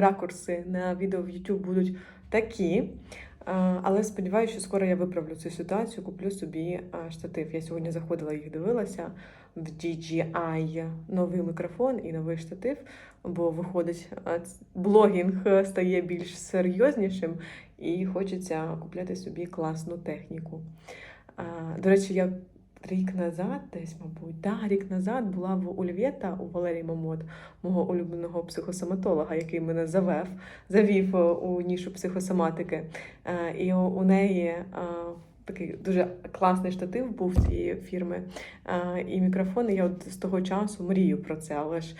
ракурси на відео в YouTube будуть такі. Але сподіваюся, що скоро я виправлю цю ситуацію, куплю собі штатив. Я сьогодні заходила їх дивилася в DJI новий мікрофон і новий штатив, бо виходить, блогінг е, стає більш серйознішим і хочеться купляти собі класну техніку. До речі, я рік назад, десь, мабуть, да, рік назад була в Ульвєта у Валерії Мамот, мого улюбленого психосоматолога, який мене завев, завів е, у нішу психосоматики. Е, І у неї е, такий дуже класний штатив був цієї фірми. І мікрофон. Я от з того часу мрію про це, але ж.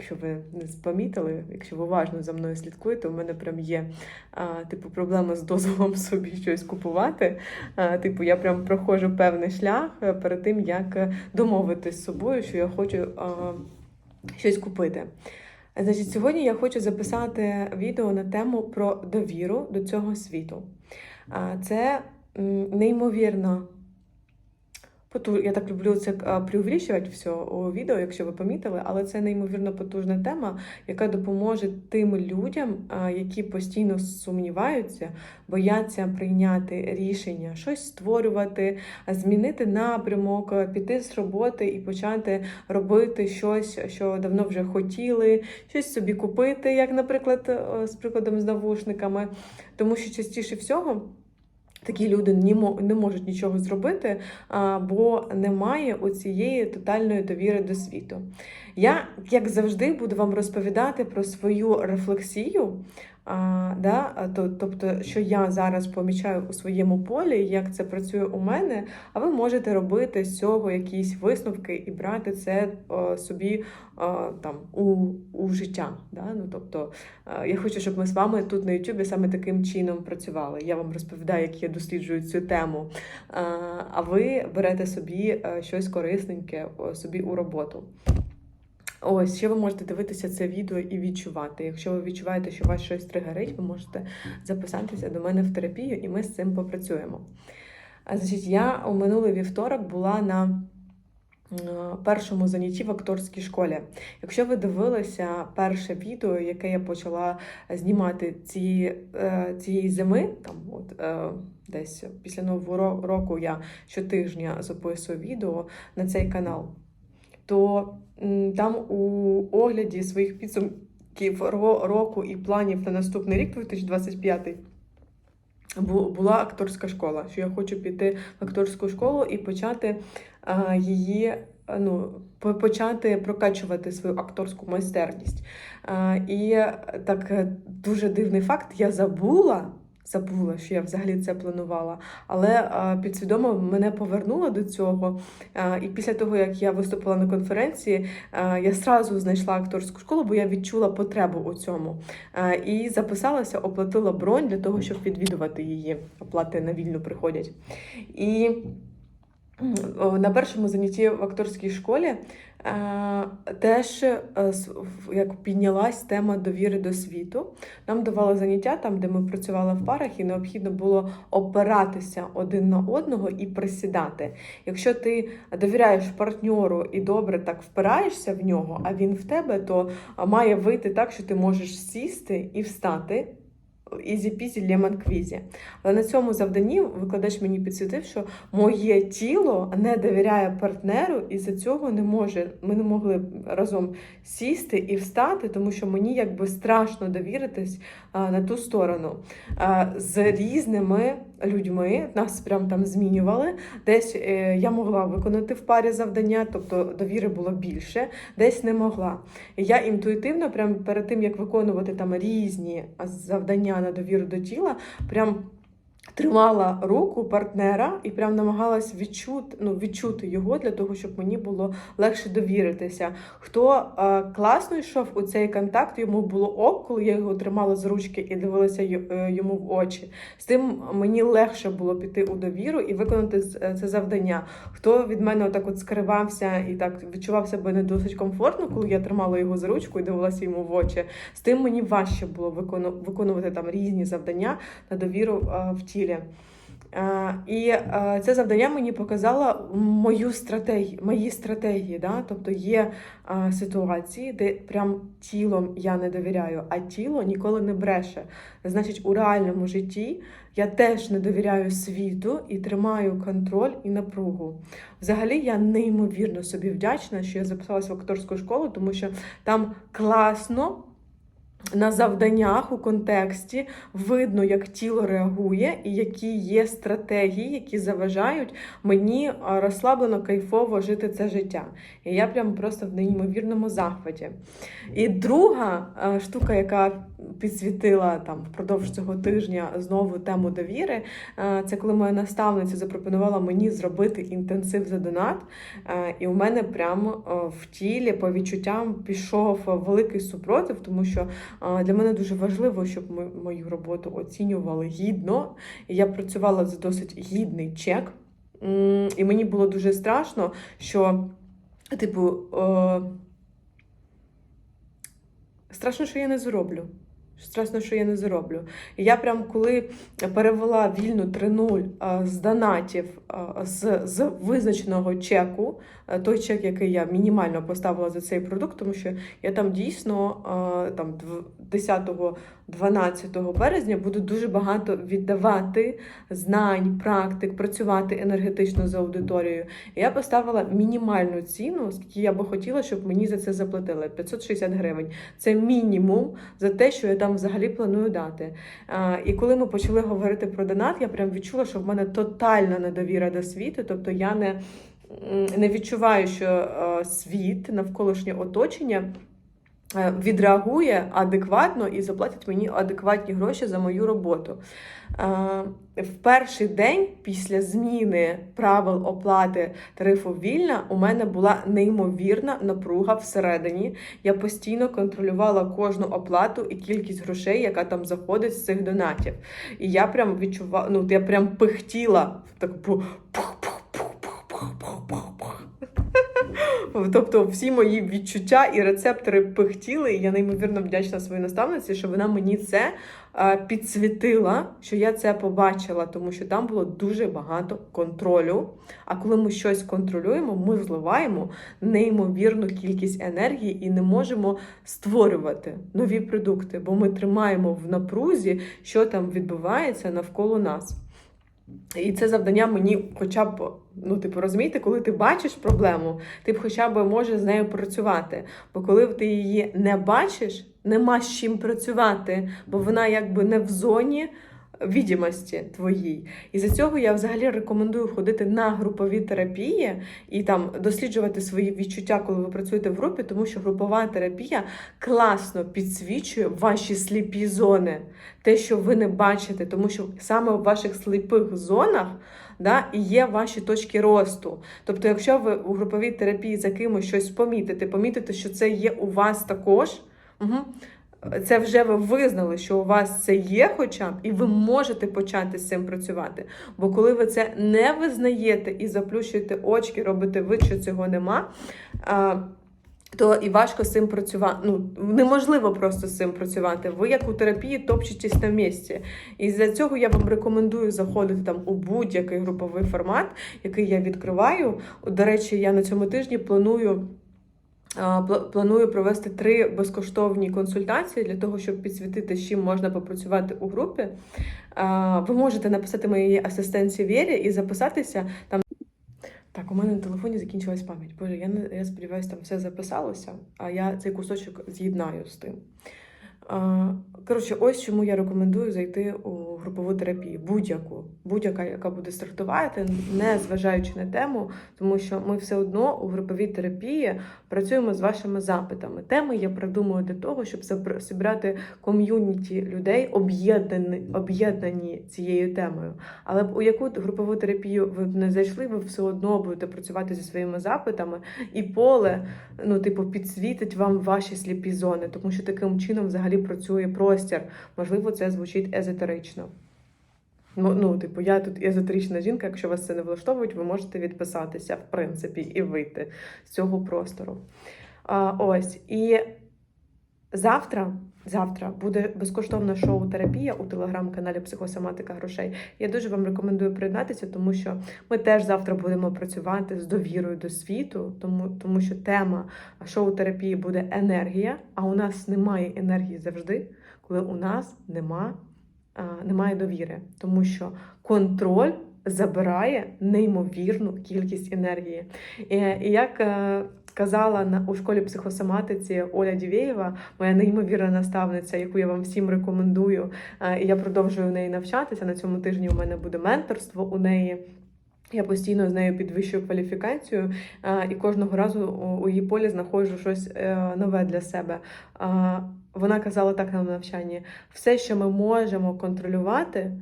Якщо ви не помітили, якщо ви уважно за мною слідкуєте, у мене прям є а, типу проблема з дозволом собі щось купувати. А, типу, я прям проходжу певний шлях е, перед тим, як е, домовитись з собою, що я хочу а, щось купити. Значить, сьогодні я хочу записати відео на тему про довіру до цього світу. А, Це неймовірно. Поту- Я так люблю це а, преувеличувати все у відео, якщо ви помітили, але це неймовірно потужна тема, яка допоможе тим людям, які постійно сумніваються, бояться прийняти рішення, щось створювати, змінити напрямок, піти з роботи і почати робити щось, що давно вже хотіли, щось собі купити, як, наприклад, е, з прикладом з навушниками. Тому що частіше всього. Такі люди не мо- не можуть нічого зробити, бо немає оцієї тотальної довіри до світу. Я, як завжди, буду вам розповідати про свою рефлексію, а, да, то, тобто, що я зараз помічаю у своєму полі, як це працює у мене, а ви можете робити з цього якісь висновки і брати це о, собі о, там, у, у життя. Да? Ну, тобто, е, я хочу, щоб ми з вами тут на Ютубі саме таким чином працювали. Я вам розповідаю, як я досліджую цю тему. Е, А ви берете собі е, щось корисненьке о, собі у роботу. Ось, ще ви можете дивитися це відео і відчувати. Якщо ви відчуваєте, що вас щось тригерить, ви можете записатися до мене в терапію, і ми з цим попрацюємо. А, Значить, я у минулий вівторок була на першому занятті в акторській школі. Якщо ви дивилися перше відео, яке я почала знімати цієї, е, цієї зими, там от е, десь після нового року я щотижня записую відео на цей канал, то там у огляді своїх підсумків року і планів на наступний рік, 2025, бу- була акторська школа. Що я хочу піти в акторську школу і почати її. Ну, почати прокачувати свою акторську майстерність. І так е, дуже дивний факт, я забула, забула, що я взагалі це планувала, але підсвідомо мене повернуло до цього. І після того, як я виступила на конференції, я сразу знайшла акторську школу, бо я відчула потребу у цьому. І записалася, оплатила бронь для того, щоб відвідувати її. Оплати на вільну приходять. І на першому занятті в акторській школі е, теж е, як піднялась тема довіри до світу. Нам давали заняття там, де ми працювали в парах, і необхідно було опиратися один на одного і присідати. Якщо ти довіряєш партньору і добре так впираєшся в нього, а він в тебе, то має вийти так, що ти можеш сісти і встати. Ізі-пізі лемон квізі. Але на цьому завданні викладач мені підсвітив, що моє тіло не довіряє партнеру, і за цього не може. Ми не могли разом сісти і встати, тому що мені якби страшно довіритись на ту сторону. З різними людьми нас прям там змінювали. Десь е, я могла виконати в парі завдання, тобто довіри було більше, десь не могла. І я інтуїтивно, прям перед тим як виконувати там різні завдання на довіру до тіла, прям. Тримала руку партнера і прям намагалась відчути, ну, відчути його для того, щоб мені було легше довіритися. Хто е, класно йшов у цей контакт, йому було ок, коли я його тримала з ручки і дивилася е, йому в очі. З тим мені легше було піти у довіру і виконати е, це завдання. Хто від мене отак от скривався і так відчував себе не досить комфортно, коли я тримала його за ручку і дивилася йому в очі. З тим мені важче було виконувати там різні завдання на довіру е, в тілі. Е, І е, це завдання мені показало мою стратегію, мої стратегії. Да? Тобто є е, ситуації, де прям тілом я не довіряю, а тіло ніколи не бреше. Значить, у реальному житті я теж не довіряю світу і тримаю контроль і напругу. Взагалі, я неймовірно собі вдячна, що я записалася в акторську школу, тому що там класно. На завданнях у контексті видно, як тіло реагує, і які є стратегії, які заважають мені розслаблено, кайфово жити це життя. І я прям просто в неймовірному захваті. І друга штука, яка підсвітила там впродовж цього тижня знову тему довіри, це коли моя наставниця запропонувала мені зробити інтенсив за донат. І у мене прямо в тілі по відчуттям пішов великий супротив, тому що. Для мене дуже важливо, щоб ми мою роботу оцінювали гідно. Я працювала за досить гідний чек. І мені було дуже страшно, що, типу, е... страшно, що я не зроблю. Страшно, що я не зароблю. І я прям коли перевела вільну 3.0 а, з донатів з, з визначеного чеку, той чек, який я мінімально поставила за цей продукт, тому що я там дійсно там 10-12 березня буду дуже багато віддавати знань, практик, працювати енергетично з аудиторією. Я поставила мінімальну ціну, скільки я би хотіла, щоб мені за це заплатили 560 гривень. Це мінімум за те, що я там взагалі планую дати. І коли ми почали говорити про донат, я прям відчула, що в мене тотальна недовіра до світу, тобто я не, не відчуваю, що світ, навколишнє оточення. Е, Відреагує адекватно і заплатить мені адекватні гроші за мою роботу. Е, В перший день після зміни правил оплати тарифу вільна у мене була неймовірна напруга всередині. Я постійно контролювала кожну оплату і кількість грошей, яка там заходить з цих донатів. І я прям відчувала, ну я прям пихтіла так пух, Тобто всі мої відчуття і рецептори пихтіли, і я неймовірно вдячна своїй наставниці, що вона мені це е, підсвітила, що я це побачила, тому що там було дуже багато контролю. А коли ми щось контролюємо, ми зливаємо неймовірну кількість енергії і не можемо створювати нові продукти, бо ми тримаємо в напрузі, що там відбувається навколо нас. І це завдання мені хоча б, ну, типу, розумієте, коли ти бачиш проблему, ти б хоча б можеш з нею працювати. Бо коли ти її не бачиш, нема з чим працювати, бо вона якби не в зоні відомості твоїй. І за цього я взагалі рекомендую ходити на групові терапії і там досліджувати свої відчуття, коли ви працюєте в групі, тому що групова терапія класно підсвічує ваші сліпі зони, те, що ви не бачите, тому що саме в ваших сліпих зонах. Да, і є ваші точки росту. Тобто, якщо ви у груповій терапії за кимось щось помітите, помітите, що це є у вас також, угу, це вже ви визнали, що у вас це є, хоча б, і ви можете почати з цим працювати. Бо коли ви це не визнаєте і заплющуєте очки, робите вид, що цього нема. То і важко з цим працювати. Ну неможливо просто з цим працювати. Ви як у терапії топчетесь на місці. І за цього я вам рекомендую заходити там у будь-який груповий формат, який я відкриваю. До речі, я на цьому тижні планую. Планую провести три безкоштовні консультації для того, щоб підсвітити, з чим можна попрацювати у групі. Ви можете написати моїй асистенції Вірі і записатися там. Так, у мене на телефоні закінчилась пам'ять. Боже, я я сподіваюся, там все записалося, а я цей кусочок з'єднаю з тим. Коротше, ось чому я рекомендую зайти у групову терапію. Будь-яку, будь-яка, яка буде стартувати, не зважаючи на тему, тому що ми все одно у груповій терапії працюємо з вашими запитами. Теми я придумую для того, щоб зібрати ком'юніті людей, об'єднані об'єднані цією темою. Але у яку групову терапію ви б не зайшли, ви все одно будете працювати зі своїми запитами, і поле, ну, типу, підсвітить вам ваші сліпі зони, тому що таким чином взагалі працює простір. Можливо, це звучить езотерично. Ну, типу, я тут езотерична жінка, якщо вас це не влаштовують, ви можете відписатися, в принципі, і вийти з цього простору. А, Ось. І Завтра, завтра буде безкоштовна шоу-терапія у телеграм-каналі Психосоматика грошей. Я дуже вам рекомендую приєднатися, тому що ми теж завтра будемо працювати з довірою до світу, тому, тому що тема шоу-терапії буде енергія, а у нас немає енергії завжди, коли у нас нема, а, немає довіри, тому що контроль забирає неймовірну кількість енергії. І, і як е, казала на у школі психосоматиці Оля Дівєєва, моя неймовірна наставниця, яку я вам всім рекомендую, е, і я продовжую у неї навчатися. На цьому тижні у мене буде менторство у неї. Я постійно з нею підвищую кваліфікацію е, і кожного разу у- її полі знаходжу щось е, нове для себе. Вона казала так на навчанні: все, що ми можемо контролювати,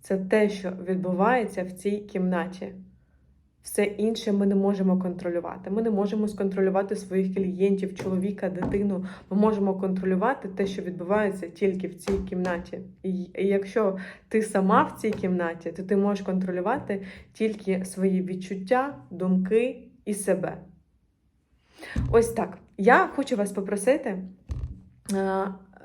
це те, що відбувається в цій кімнаті. Все інше ми не можемо контролювати. Ми не можемо сконтролювати своїх клієнтів, чоловіка, дитину. Ми можемо контролювати те, що відбувається тільки в цій кімнаті. І якщо ти сама в цій кімнаті, то ти можеш контролювати тільки свої відчуття, думки і себе. Ось так. Я хочу вас попросити.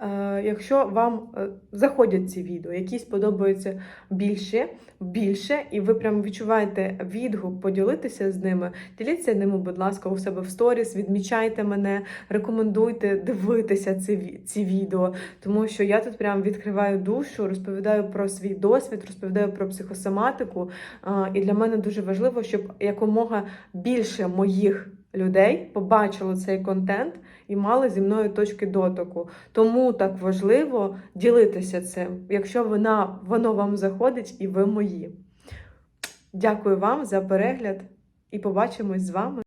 Е, е, Якщо вам е, заходять ці відео, які сподобаються більше, більше, і ви прям відчуваєте відгук поділитися з ними, діліться ними, будь ласка, у себе в сторіс, відмічайте мене, рекомендуйте дивитися ці, ці відео, тому що я тут прям відкриваю душу, розповідаю про свій досвід, розповідаю про психосоматику. І для мене дуже важливо, щоб якомога більше моїх людей побачило цей контент і мали зі мною точки дотику. Тому так важливо ділитися цим, якщо вона, воно вам заходить і ви мої. Дякую вам за перегляд і побачимось з вами.